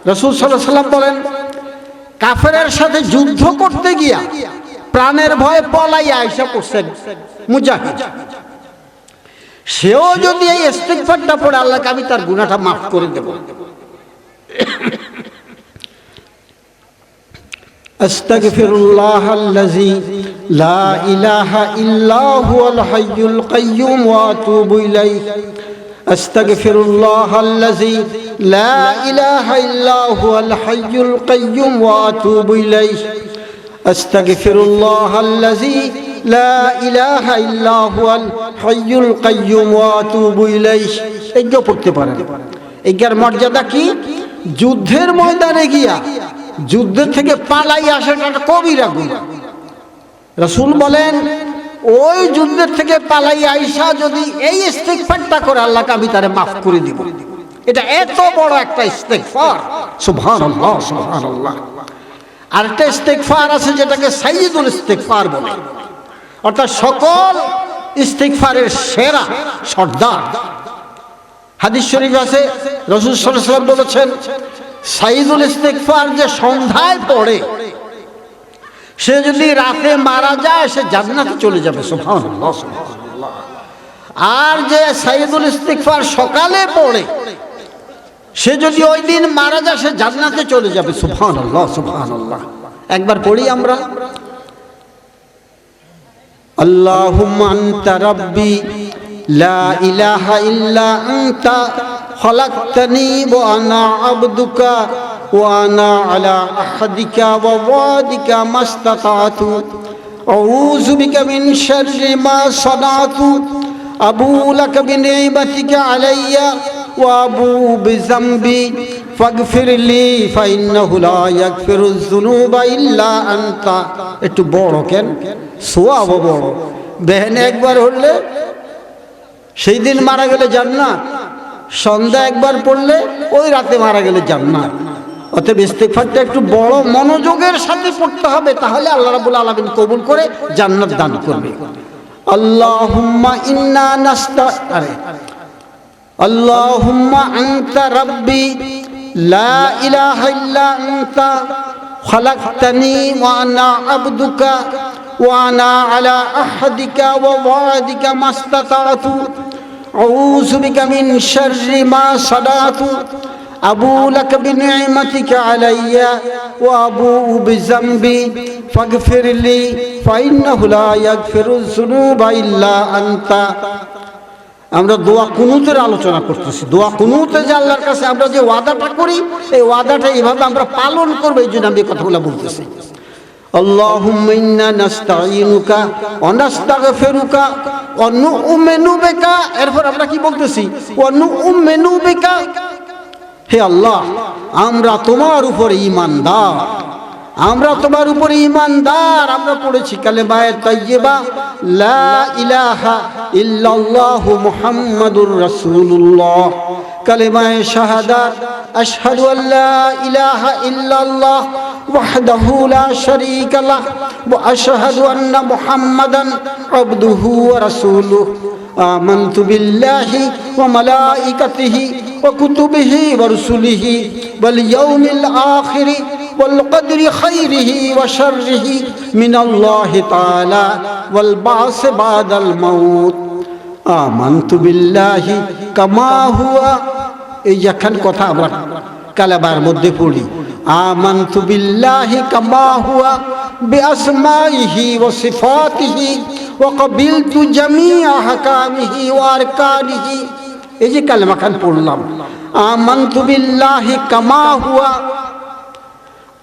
রসুল সাল্লাহ সাল্লাম বলেন কাফেরের সাথে যুদ্ধ করতে গিয়া প্রাণের ভয়ে পলাইয়া আয়সা করছেন মুজাহিদ সেও যদি এই ইস্তিগফারটা পড়ে আল্লাহকে আমি তার গুনাহটা মাফ করে দেব أستغفر الله الذي لا إله إلا هو الحي القيوم وأتوب إليه أستغفر الله الذي لا إله إلا هو الحي القيوم وأتوب إليه أستغفر الله الذي لا إله إلا هو الحي القيوم وأتوب إليه এগুলো পড়তে পারেন এগার মর্যাদা কি যুদ্ধের ময়দানে গিয়া যুদ্ধের থেকে পালাই আসাটা একটা কবিরা গুণা রসুল বলেন ওই যুদ্ধের থেকে পালাই আইসা যদি এই ইস্তেকফারটা করে আল্লাহকে আমি তারে মাফ করে দিব এটা এত বড় একটা ইস্তেকফার সুবহানাল্লাহ সুবহানাল্লাহ। আর একটা ইস্তেকফার আছে যেটাকে সাইয়্যিদুল ইস্তেকফার বলে। অর্থাৎ সকল ইস্তেকফারের সেরা সর্দার। হাদিস শরীফ আছে, রসুল ওয়াসাল্লাম বলেছেন সাইদুল ইস্তেকফার যে সন্ধ্যায় পড়ে, সে যদি রাতে মারা যায়, সে জান্নাতে চলে যাবে। সুবহানাল্লাহ। আর যে সাইদুল ইস্তেকফার সকালে পড়ে সে যদি ওই দিন মারা যায় সে জান্নাতে চলে যাবে সুবহানাল্লাহ সুবহানাল্লাহ একবার পড়ি আমরা আল্লাহুম্মা আনতা রাব্বি লা ইলাহা ইল্লা আনতা خلقتني وأنا عبدك وأنا على أحدك ووعدك ما استطعت أعوذ بك من شر ما صنعت أبو لك بنعمتك علي وأبو بذنبي فاغفر لي فإنه لا يغفر الذنوب إلا أنت একটু বড় কেন সোয়াব বড় বেহেন একবার হলে সেই দিন মারা গেলে জান্নাত সন্ধ্যা একবার পড়লে ওই রাতে মারা গেলে জান্নাত অতএব ইস্তেগফারটা একটু বড় মনোযোগের সাথে পড়তে হবে তাহলে আল্লাহ রাব্বুল আলামিন কবুল করে জান্নাত দান করবে আল্লাহুম্মা ইন্না নাস্তা আরে اللهم أنت ربي لا إله إلا أنت خلقتني وأنا عبدك وأنا على أحدك ووعدك ما استطعت. أعوذ بك من شر ما صدعت أبو لك بنعمتك علي وابو بذنبي. فاغفر لي فإنه لا يغفر الذنوب إلا أنت. আমরা দোয়া কুনুতের আলোচনা করতেছি দোয়া কুনুতে যে আল্লাহর কাছে আমরা যে ওয়াদাটা করি এই ওয়াদাটা এইভাবে আমরা পালন করবো এই জন্য আমি এই কথাগুলো বলতেছি اللهم إنا نستعينك ونستغفرك ونؤمن بك এরপর আমরা কি বলতেছি ونؤمن بك হে আল্লাহ আমরা তোমার উপরে ঈমানদার আমরা তোমার উপরে ঈমানদার আমরা পড়েছি কালেমায়ে তাইয়্যিবা লা ইলাহা ইল্লাল্লাহু মুহাম্মাদুর রাসূলুল্লাহ কালেমায়ে শাহাদাত আশহাদু আল্লা ইলাহা ইল্লাল্লাহ وحده لا شريك له واشهد ان محمدا عبده ورسوله امنت بالله وملائكته وكتبه ورسله واليوم الاخر والقدر خيره وشره من الله تعالى والبعث بعد الموت آمنت بالله كما هو এই যেখান কথা আমরা কালাবার মধ্যে পড়ি আমানতু বিল্লাহি কামা হুয়া বিআসমাইহি ওয়া সিফাতিহি ওয়া কাবিলতু জামিআ আহকামিহি ওয়া আরকানিহি এই যে কালেমা খান পড়লাম আমানতু বিল্লাহি কামা হুয়া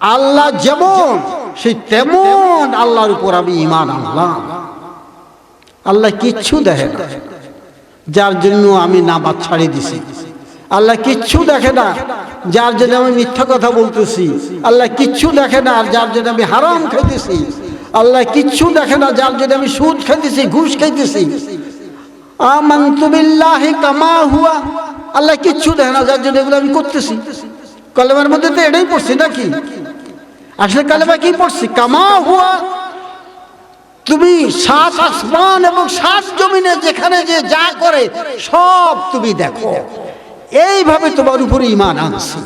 আল্লাহ যেমন, সেই তেমন আল্লাহর উপর আমি ইমান আনলাম। আল্লাহ কিচ্ছু দেখে না। যার জন্য আমি নামাজ ছাড়ি দিছি। আল্লাহ কিচ্ছু দেখে না। যার জন্য আমি মিথ্যা কথা বলতেছি। আল্লাহ কিচ্ছু দেখে না। আর যার জন্য আমি হারাম খাইতেছি। আল্লাহ কিচ্ছু দেখে না। যার জন্য আমি সুদ খাইতেছি, ঘুষ আমানতু কামা হুয়া। আল্লাহ কিচ্ছু দেখে না। যার জন্য এগুলো আমি করতেছি। কলেমার মধ্যে তো এটাই পড়ছি নাকি? আসলে কালেমা কি পড়ছি? কামা হুয়া, তুমি সাত আসমান এবং সাত জমিনে যেখানে যে যা করে, সব তুমি দেখো। এইভাবে তোমার উপরে ইমান আনছি।